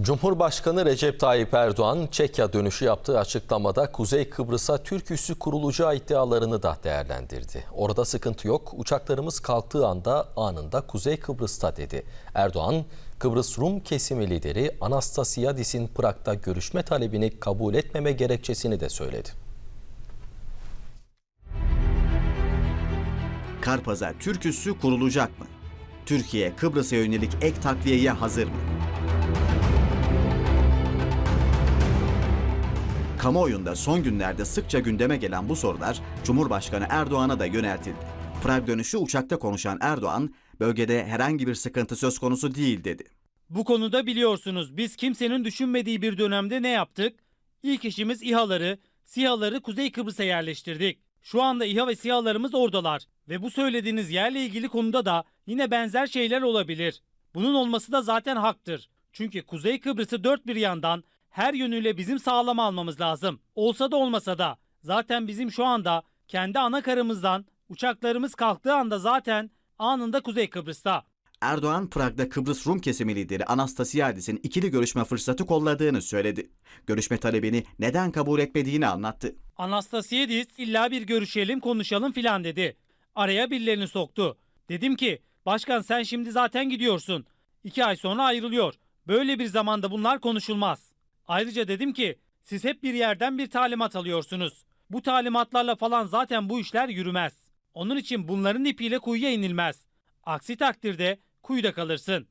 Cumhurbaşkanı Recep Tayyip Erdoğan, Çekya dönüşü yaptığı açıklamada Kuzey Kıbrıs'a Türk üssü kurulacağı iddialarını da değerlendirdi. Orada sıkıntı yok, uçaklarımız kalktığı anda anında Kuzey Kıbrıs'ta dedi. Erdoğan, Kıbrıs Rum kesimi lideri Anastasiadis'in Prag'da görüşme talebini kabul etmeme gerekçesini de söyledi. Karpaz'a Türk üssü kurulacak mı? Türkiye Kıbrıs'a yönelik ek takviyeye hazır mı? Kamuoyunda son günlerde sıkça gündeme gelen bu sorular Cumhurbaşkanı Erdoğan'a da yöneltildi. Prag dönüşü uçakta konuşan Erdoğan, bölgede herhangi bir sıkıntı söz konusu değil dedi. Bu konuda biliyorsunuz biz kimsenin düşünmediği bir dönemde ne yaptık? İlk işimiz İHA'ları, SİHA'ları Kuzey Kıbrıs'a yerleştirdik. Şu anda İHA ve SİHA'larımız oradalar ve bu söylediğiniz yerle ilgili konuda da yine benzer şeyler olabilir. Bunun olması da zaten haktır. Çünkü Kuzey Kıbrıs'ı dört bir yandan her yönüyle bizim sağlam almamız lazım. Olsa da olmasa da zaten bizim şu anda kendi ana karımızdan uçaklarımız kalktığı anda zaten anında Kuzey Kıbrıs'ta. Erdoğan, Prag'da Kıbrıs Rum kesimi lideri Anastasiadis'in ikili görüşme fırsatı kolladığını söyledi. Görüşme talebini neden kabul etmediğini anlattı. Anastasiadis illa bir görüşelim konuşalım filan dedi. Araya birilerini soktu. Dedim ki başkan sen şimdi zaten gidiyorsun. İki ay sonra ayrılıyor. Böyle bir zamanda bunlar konuşulmaz. Ayrıca dedim ki siz hep bir yerden bir talimat alıyorsunuz. Bu talimatlarla falan zaten bu işler yürümez. Onun için bunların ipiyle kuyuya inilmez. Aksi takdirde kuyuda kalırsın.